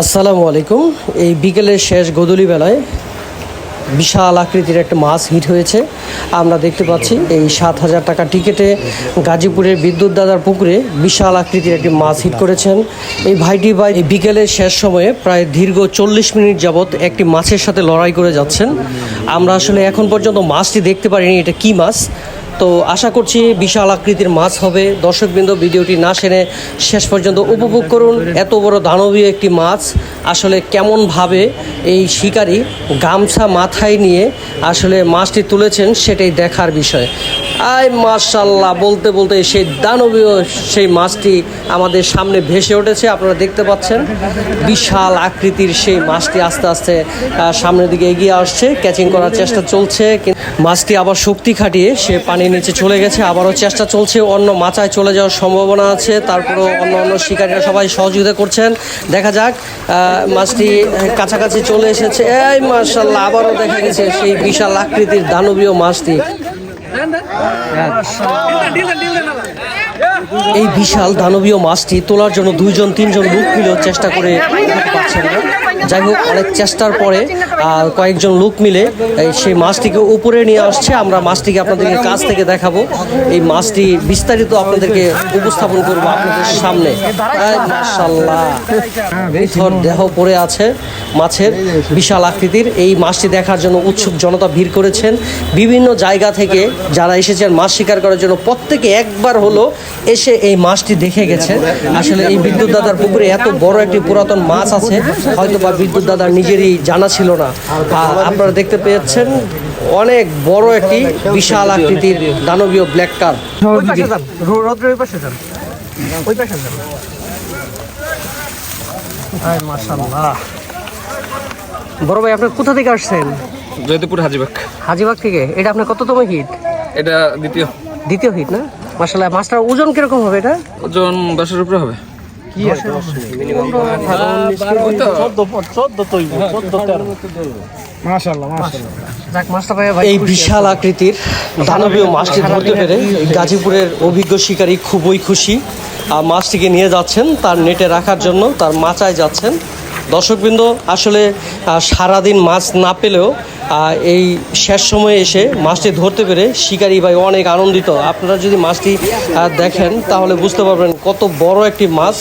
আসসালামু আলাইকুম। এই বিকেলের শেষ গদুলি বেলায় বিশাল আকৃতির একটা মাছ হিট হয়েছে। আমরা দেখতে পাচ্ছি এই সাত হাজার টাকা টিকিটে গাজীপুরের বিদ্যুৎ দাদার পুকুরে বিশাল আকৃতির একটি মাছ হিট করেছেন। এই ভাইটি ভাই বিকেলের শেষ সময়ে প্রায় দীর্ঘ চল্লিশ মিনিট যাবৎ একটি মাছের সাথে লড়াই করে যাচ্ছেন। আমরা আসলে এখন পর্যন্ত মাছটি দেখতে পারিনি, এটা কি মাছ? তো আশা করছি বিশাল আকৃতির মাছ হবে। দর্শকবৃন্দ, ভিডিওটি না সেরে শেষ পর্যন্ত উপভোগ করুন। এত বড় দানবীয় একটি মাছ। আসলে কেমনভাবে এই শিকারী গামছা মাথায় নিয়ে আসলে মাছটি তুলেছেন সেটাই দেখার বিষয়। আয় মাশাল্লাহ বলতে বলতে সেই দানবীয় সেই মাছটি আমাদের সামনে ভেসে উঠেছে, আপনারা দেখতে পাচ্ছেন। বিশাল আকৃতির সেই মাছটি আস্তে আস্তে সামনের দিকে এগিয়ে আসছে ক্যাচিং করার চেষ্টা চলছে মাছটি আবার শক্তি খাটিয়ে সে পানির নিচে চলে গেছে, আবারও চেষ্টা চলছে, অন্য মাচায় চলে যাওয়ার সম্ভাবনা আছে, তারপরেও অন্য অন্য শিকারীরা সবাই সহযোগিতা করছেন। দেখা যাক মাছটি কাছাকাছি চলে এসেছে। এই মার্শাল্লাহ আবারও দেখা গেছে সেই বিশাল আকৃতির দানবীয় মাছটি। এই বিশাল দানবীয় মাছটি তোলার জন্য দুইজন, তিনজন লোক মিলেও চেষ্টা করে পারছেন না। যাই হোক, অনেক চেষ্টার পরে কয়েকজন লোক মিলে সেই মাছটিকে উপরে নিয়ে আসছে। আমরা মাছটিকে আপনাদেরকে কাছ থেকে দেখাবো। এই মাছটি বিস্তারিত আপনাদেরকে উপস্থাপন করব আপনাদের সামনে। দেহ পড়ে আছে মাছের বিশাল আকৃতির। এই মাছটি দেখার জন্য উৎসুক জনতা ভিড় করেছেন। বিভিন্ন জায়গা থেকে যারা এসেছেন মাছ শিকার করার জন্য, প্রত্যেকে একবার হলো এসে এই মাছটি দেখে গেছে। আসলে এই বিদ্যুৎ দাদার পুকুরে এত বড় একটি পুরাতন মাছ আছে হয়তো বা বিদ্যুৎ দাদার নিজেরই জানা ছিল না। আপনারা দেখতে পেয়েছেন অনেক বড় একটি বিশাল আকৃতির দানবীয় ব্ল্যাক কার রৌদ্রের ওই পাশে যান। ওই পাশে যান। বড় ভাই আপনি কোথা থেকে আসছেন? জয়দেবপুর হাজিবাগ। হাজিবাগ থেকে? এটা আপনার কততম হিট? এটা দ্বিতীয়। দ্বিতীয় হিট না? মাশাআল্লাহ মাছটার ওজন কীরকম হবে এটা? ওজন দশের উপরে হবে। যাক মাছটা এই বিশাল আকৃতির দানবীয় মাছটি ধরতে পেরে গাজীপুরের অভিজ্ঞ শিকারী খুবই খুশি। আর মাছটিকে নিয়ে যাচ্ছেন তার নেটে রাখার জন্য তার মাচায় যাচ্ছেন। দর্শকবৃন্দ আসলে সারাদিন মাছ না পেলেও এই শেষ সময়ে এসে মাছটি ধরতে পেরে শিকারী ভাই অনেক আনন্দিত। আপনারা যদি মাছটি দেখেন, তাহলে বুঝতে পারবেন কত বড় একটি মাছ।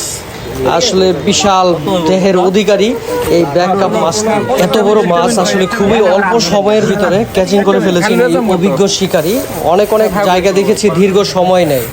আসলে বিশাল দেহের অধিকারী এই ব্যাক কাপ মাছ এত বড় মাছ আসলে খুবই অল্প সময়ের ভিতরে ক্যাচিং করে ফেলেছেন এই অভিজ্ঞ শিকারী। অনেক অনেক জায়গা দেখেছি, দীর্ঘ সময় নেয়।